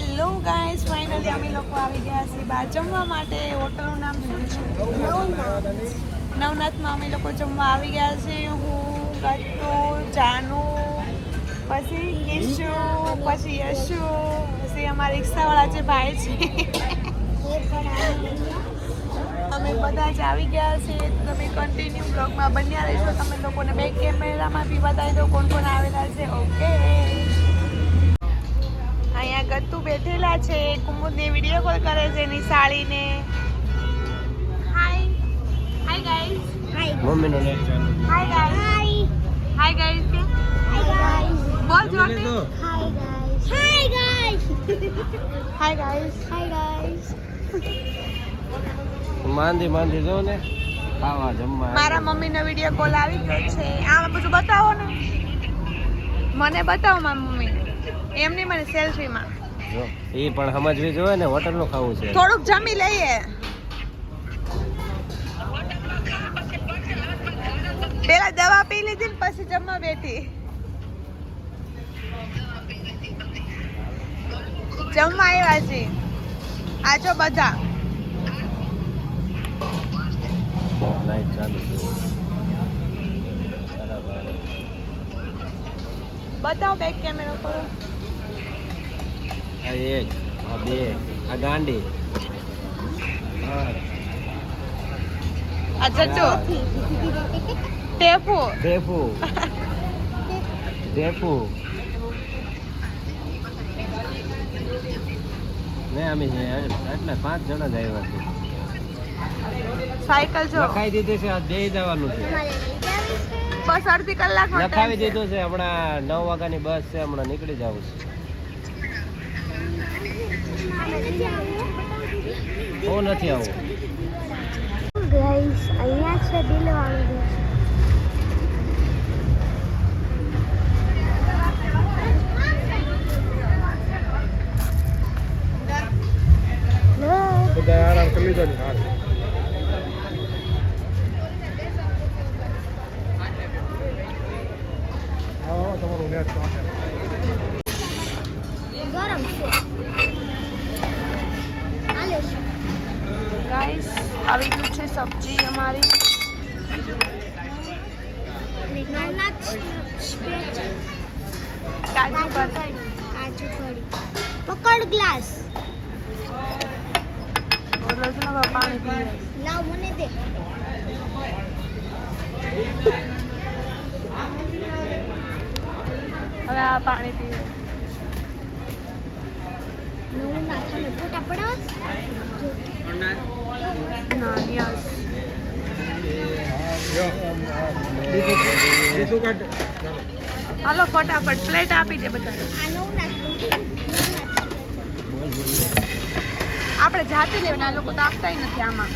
Hello guys finally અમે લોકો આવી ગયા છીએ બહાર જમવા માટે. હોટલનું નામ શું છે? નવનાથમાં. અમે લોકો જમવા આવી ગયા છીએ. હું, ગટ્ટુ, જાનુ, પછી ઈશુ પછી યશુ, પછી અમારા રિક્ષાવાળા જે ભાઈ છે. અમે બધા જ આવી ગયા છીએ. તમે કન્ટિન્યુ બ્લોગમાં બન્યા રહેશો તમે લોકોને બે કેમેરામાં બી બતાવી દો કોણ કોણ આવેલા છે. ઓકે ગત્તુ બેઠેલા છે. કુમુદને વીડિયો કોલ કરે છે એની સાળીને. હાય હાય ગાઈઝ મમ્મીનો નેટ ચાલુ હાય ગાઈઝ હાય ગાઈઝ કે બોલ જોરથી હાય ગાઈસ માંદી માંદી જો ને. ખાવા જમવા મારા મમ્મીનો વીડિયો કોલ આવી ગયો છે. આમાં બધું બતાવો ને. મને બતાવો મારા મમ્મી. એમ નહીં મને સેલ્ફીમાં જો. એ પણ સમજવી જોઈએ ને હોટલનું ખાવું છે. થોડુંક જમી લઈએ. પેલા દવા પી લીધી ને પછી જમવા બેઠી. જમવા આવ્યા છે આજો બધા. લાઈટ ચાલુ છે. બતાવો બેક કેમેરો કરો આ એક આ બે આ ગાંડી આ ચચો ટેફુ ઢેફુ ઢેફુ ને અમે એટલે પાંચ જણા જ આવ્યા છે સાયકલ જો. લખાઈ દીધી છે આ બે જવાનું છે. બસ અડધી કલાક લખાવી દીધું છે હમણાં નવ વાગ્યાની બસ છે હમણાં નીકળી જવું છે. હું નથી આવું ગાઈસ અહીંયા છે દિલવાળું દેશ બધા આરામ કરી લીધો ને ગરમ છે હાલે છે ગાઈસ આવી ગયું છે સબ્જી અમારી. પકડ ગ્લાસ. પાણી લાવ મને દે. હવે આ પાણી પીએ નવનાથ અને ફોટા હાલો, ફટાફટ પ્લેટ આપી દે બધા. આપણે જાતે લેવાના આ લોકો તો આપતા નથી આમાં.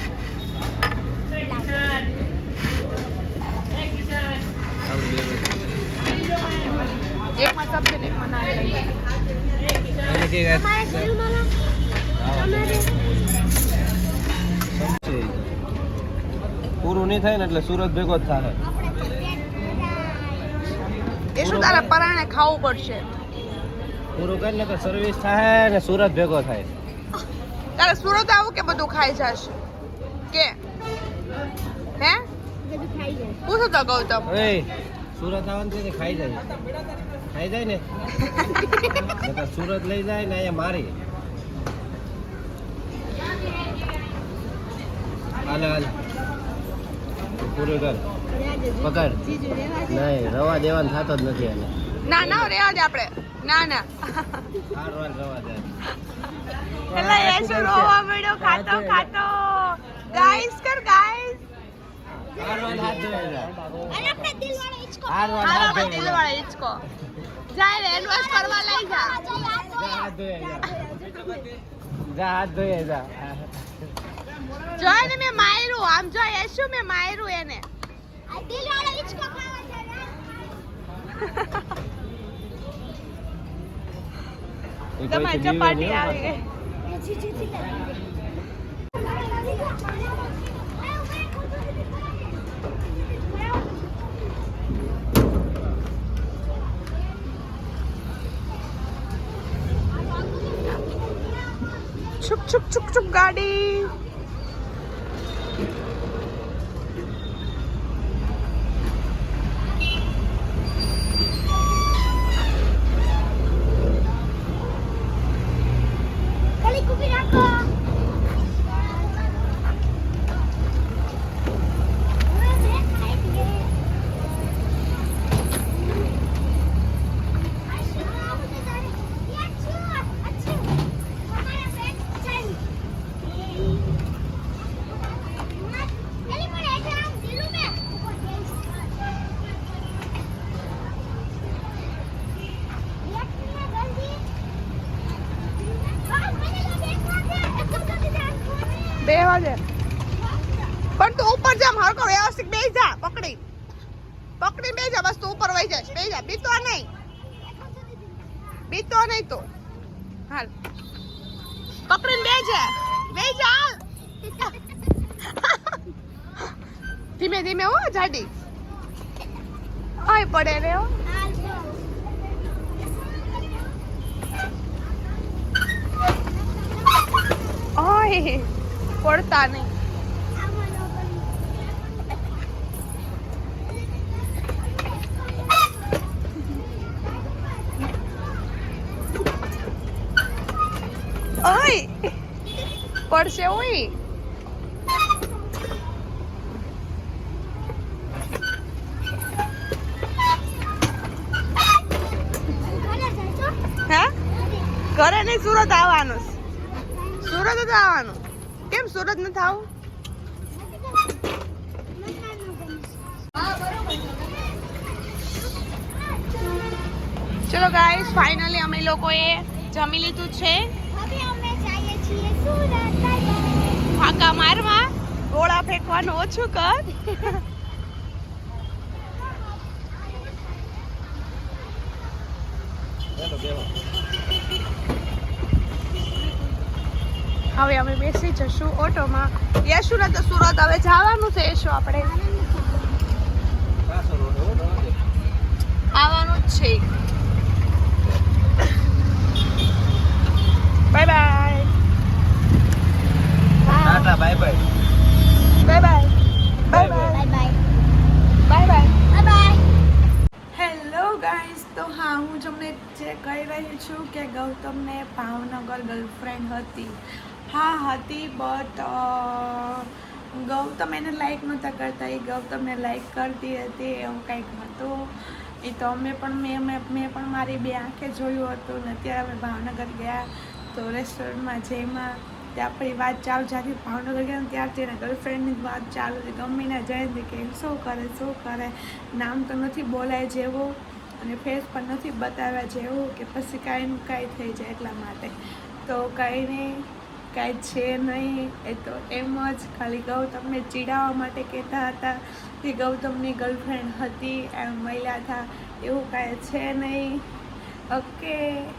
એકમાં સબ્જી ને એકમાં નાન પૂરું નહીં થાય ને એટલે સુરત ભેગો જ થાય. એ શું તારા પરાણે ખાવું પડશે? પૂરું કરી ને તો સર્વિસ થાય ને સુરત ભેગો થાય. તારે સુરત આવું કે બધું ખાઈ જશે? કે? હે? પૂછો તો ગૌતમ. એ સુરત આવવાનું ખાઈ જાય. ખાઈ જાય ને? સુરત લઈ જાય ને અહીંયા મારી. હાલે હાલે પૂરું કર. પકડ. નહીં રવા દેવાનું થતો જ નથી એને ના ના રેવા દે આપણે ના ના. રવા દે. એટલે એ શું રોવા મળ્યો? ખાતો ખાતો. ગાઈસ કર ગાઈસ હાથ ધોઈ જા. જો ને મેં માર્યું આમ જો શું મેં માર્યું એને? તમારી ચપાટી આવી ગઈ. છુક છુક છુક છુક ગાડી. પણ તું ઉપર જા હરકો વ્યવસ્થિત બે જા, પકડી. પકડી બે જા બસ તું ઉપર વહી જાય. બે જા. બીતો નહીં. બીતો નહીં તો. હાલ. પકડીને બે જા. બે જા ધીમે ધીમે હો, જાડી. આય પડે રે હો. ઓય પડતા નહીં. પડશે ઓય. હે? ઘરે નહીં, સુરત આવવાનું સુરત જ આવવાનું. કેમ સુરત નથી આવું? ચલો ગાઈસ ફાઇનલી અમે લોકોએ જમી લીધું છે હવે અમે જઈએ છીએ સુરત બાય બાય ફાંકા મારવા? ગોળા ફેંકવાનું ઓછું કર. હવે અમે બેસી જશું ઓટોમાં. યશુને તો સુરત હવે જવાનું છે. યશુ આપણે. આવવાનું જ છે. હા, હું તમને જે કહી રહી છું કે ગૌતમને ભાવનગર ગર્લફ્રેન્ડ હતી. હા, હતી બટ ગૌતમ એને લાઈક નહોતા કરતા. એ ગૌતમને લાઈક કરતી હતી, એવું કંઈક હતું. એ તો અમે પણ, મેં મેં પણ મારી બે આંખે જોયું હતું ને ત્યારે અમે ભાવનગર ગયા તો રેસ્ટોરન્ટમાં જેમાં ત્યાં આપણી વાત ચાલુ જ્યાંથી ભાવનગર ગયા ત્યારથી એના ગર્લફ્રેન્ડની વાત ચાલુ હતી. ગમીને જાય કે શું કરે શું કરે? નામ તો નથી બોલાય જેવું. અને ફેસ પણ નથી બતાવ્યા જેવું કે પછી કાંઈનું કાંઈ થઈ જાય એટલા માટે. તો કાંઈ નહીં કાંઈ છે નહીં, એ તો એમ જ. ખાલી ગૌતમને ચીડાવવા માટે કહેતા હતા કે ગૌતમની ગર્લફ્રેન્ડ હતી, એમ મળ્યા હતા. એવું કાંઈ છે નહીં. ઓકે